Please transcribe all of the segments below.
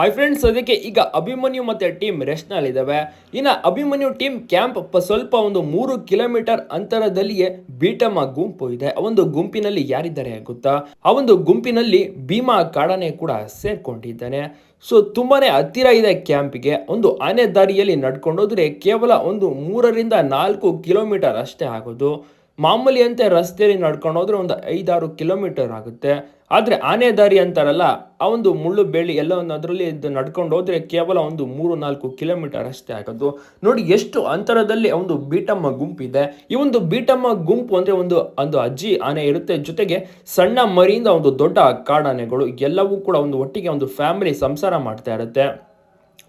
Hi friends ಅದಕ್ಕೆ ಈಗ ಅಭಿಮನ್ಯು ಮತ್ತೆ ಟೀಮ್ ರೆಸ್ಟ್ ನಲ್ಲಿದ್ದಾವೆ ಇನ್ನು ಅಭಿಮನ್ಯು ಟೀಮ್ ಕ್ಯಾಂಪ್ ಸ್ವಲ್ಪ ಒಂದು ಮೂರು ಕಿಲೋಮೀಟರ್ ಅಂತರದಲ್ಲಿಯೇ ಬೀಟಮ್ಮ ಗುಂಪು ಇದೆ. ಆ ಒಂದು ಗುಂಪಿನಲ್ಲಿ ಯಾರಿದ್ದಾರೆ ಗೊತ್ತಾ? ಆ ಒಂದು ಗುಂಪಿನಲ್ಲಿ ಭೀಮಾ ಕಾಡನೆ ಕೂಡ ಸೇರ್ಕೊಂಡಿದ್ದಾನೆ. ಸೊ ತುಂಬಾನೇ ಹತ್ತಿರ ಇದೆ ಕ್ಯಾಂಪ್ಗೆ ಒಂದು ಆನೆ ದಾರಿಯಲ್ಲಿ ನಡ್ಕೊಂಡೋದ್ರೆ ಕೇವಲ ಒಂದು ಮೂರರಿಂದ ನಾಲ್ಕು ಕಿಲೋಮೀಟರ್ ಅಷ್ಟೇ ಆಗೋದು. ಮಾಮೂಲಿ ಅಂತೆ ರಸ್ತೆಯಲ್ಲಿ ನಡ್ಕೊಂಡು ಹೋದ್ರೆ ಒಂದು ಐದಾರು ಕಿಲೋಮೀಟರ್ ಆಗುತ್ತೆ. ಆದರೆ ಆನೆ ದಾರಿ ಅಂತಾರಲ್ಲ, ಆ ಒಂದು ಮುಳ್ಳು ಬೇಳಿ ಎಲ್ಲ ಒಂದು ಅದರಲ್ಲಿ ನಡ್ಕೊಂಡು ಹೋದ್ರೆ ಕೇವಲ ಒಂದು ಮೂರು ನಾಲ್ಕು ಕಿಲೋಮೀಟರ್ ಅಷ್ಟೇ ಆಗೋದು. ನೋಡಿ ಎಷ್ಟು ಅಂತರದಲ್ಲಿ ಒಂದು ಬೀಟಮ್ಮ ಗುಂಪಿದೆ. ಈ ಒಂದು ಬೀಟಮ್ಮ ಗುಂಪು ಅಂದ್ರೆ ಒಂದು ಒಂದು ಅಜ್ಜಿ ಆನೆ ಇರುತ್ತೆ. ಜೊತೆಗೆ ಸಣ್ಣ ಮರಿಯಿಂದ ಒಂದು ದೊಡ್ಡ ಕಾಡಾನೆಗಳು, ಎಲ್ಲವೂ ಕೂಡ ಒಂದು ಒಟ್ಟಿಗೆ ಒಂದು ಫ್ಯಾಮಿಲಿ ಸಂಸಾರ ಮಾಡ್ತಾ ಇರುತ್ತೆ.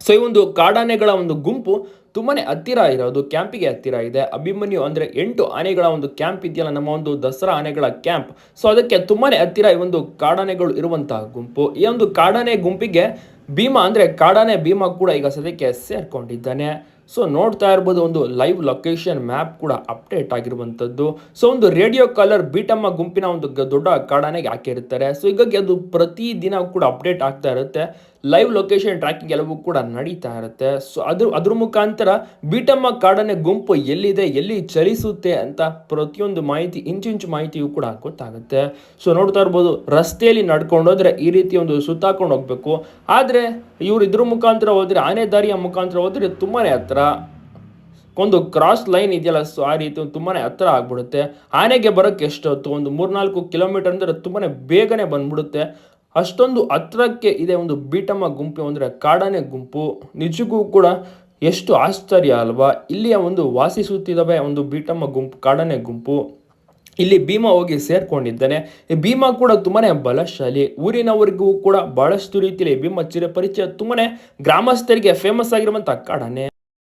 ಸೊ ಈ ಒಂದು ಕಾಡಾನೆಗಳ ಒಂದು ಗುಂಪು ತುಂಬಾ ಹತ್ತಿರ ಇರೋದು, ಕ್ಯಾಂಪಿಗೆ ಹತ್ತಿರ ಇದೆ. ಅಭಿಮನ್ಯು ಅಂದ್ರೆ ಎಂಟು ಆನೆಗಳ ಒಂದು ಕ್ಯಾಂಪ್ ಇದೆಯಲ್ಲ, ನಮ್ಮ ಒಂದು ದಸರಾ ಆನೆಗಳ ಕ್ಯಾಂಪ್. ಸೊ ಅದಕ್ಕೆ ತುಂಬಾ ಹತ್ತಿರ ಈ ಒಂದು ಕಾಡಾನೆಗಳು ಇರುವಂತಹ ಗುಂಪು. ಈ ಒಂದು ಕಾಡಾನೆ ಗುಂಪಿಗೆ ಭೀಮಾ ಅಂದ್ರೆ ಕಾಡಾನೆ ಭೀಮಾ ಕೂಡ ಈಗ ಸದ್ಯಕ್ಕೆ ಸೇರ್ಕೊಂಡಿದ್ದಾನೆ. ಸೊ ನೋಡ್ತಾ ಇರ್ಬೋದು, ಒಂದು ಲೈವ್ ಲೊಕೇಶನ್ ಮ್ಯಾಪ್ ಕೂಡ ಅಪ್ಡೇಟ್ ಆಗಿರುವಂಥದ್ದು. ಸೊ ಒಂದು ರೇಡಿಯೋ ಕಾಲರ್ ಬೀಟಮ್ಮ ಗುಂಪಿನ ಒಂದು ದೊಡ್ಡ ಕಾಡಾನೆಗೆ ಹಾಕಿರ್ತಾರೆ ಸೊ ಹೀಗಾಗಿ ಅದು ಪ್ರತಿ ದಿನ ಕೂಡ ಅಪ್ಡೇಟ್ ಆಗ್ತಾ ಇರುತ್ತೆ. ಲೈವ್ ಲೊಕೇಶನ್ ಟ್ರ್ಯಾಕಿಂಗ್ ಎಲ್ಲವೂ ಕೂಡ ನಡೀತಾ ಇರುತ್ತೆ. ಸೊ ಅದ್ರ ಅದ್ರ ಮುಖಾಂತರ ಬೀಟಮ್ಮ ಕಾಡನೆ ಗುಂಪು ಎಲ್ಲಿದೆ, ಎಲ್ಲಿ ಚಲಿಸುತ್ತೆ ಅಂತ ಪ್ರತಿಯೊಂದು ಮಾಹಿತಿ, ಇಂಚಿಂಚು ಮಾಹಿತಿಯೂ ಕೂಡ ಗೊತ್ತಾಗುತ್ತೆ. ಸೊ ನೋಡ್ತಾ ಇರ್ಬೋದು, ರಸ್ತೆಯಲ್ಲಿ ನಡ್ಕೊಂಡು ಹೋದ್ರೆ ಈ ರೀತಿ ಒಂದು ಸುತ್ತಾಕೊಂಡು ಹೋಗ್ಬೇಕು. ಆದರೆ, ಇವ್ರು ಇದ್ರ ಮುಖಾಂತರ ಹೋದ್ರೆ, ಆನೆ ದಾರಿಯ ಮುಖಾಂತರ ಹೋದ್ರೆ ತುಂಬಾ ಹತ್ರ. ಒಂದು ಕ್ರಾಸ್ ಲೈನ್ ಇದೆಯಲ್ಲ ಸೊ ಆ ರೀತಿ ಒಂದು ತುಂಬಾನೇ ಹತ್ರ ಆಗ್ಬಿಡುತ್ತೆ. ಆನೆಗೆ ಬರೋಕ್ಕೆ ಎಷ್ಟೊತ್ತು ಒಂದು ಮೂರ್ನಾಲ್ಕು ಕಿಲೋಮೀಟರ್ ಅಂದರೆ ತುಂಬಾ ಬೇಗನೆ ಬಂದ್ಬಿಡುತ್ತೆ. ಅಷ್ಟೊಂದು ಹತ್ರಕ್ಕೆ ಇದೆ ಒಂದು ಬೀಟಮ್ಮ ಗುಂಪು ಅಂದರೆ ಕಾಡಾನೆ ಗುಂಪು. ನಿಜಕ್ಕೂ ಕೂಡ ಎಷ್ಟು ಆಶ್ಚರ್ಯ ಅಲ್ವಾ? ಇಲ್ಲಿಯ ಒಂದು ವಾಸಿಸುತ್ತಿದ್ದಾವೆ ಒಂದು ಬೀಟಮ್ಮ ಗುಂಪು, ಕಾಡಾನೆ ಗುಂಪು. ಇಲ್ಲಿ ಭೀಮಾ ಹೋಗಿ ಸೇರ್ಕೊಂಡಿದ್ದಾನೆ. ಈ ಭೀಮಾ ಕೂಡ ತುಂಬಾ ಬಲಶಾಲಿ. ಊರಿನವರಿಗೂ ಕೂಡ ಬಹಳಷ್ಟು ರೀತಿಯಲ್ಲಿ ಭೀಮಾ ಚಿರಪರಿಚಯ ತುಂಬಾ ಗ್ರಾಮಸ್ಥರಿಗೆ ಫೇಮಸ್ ಆಗಿರುವಂಥ ಕಾಡಾನೆ.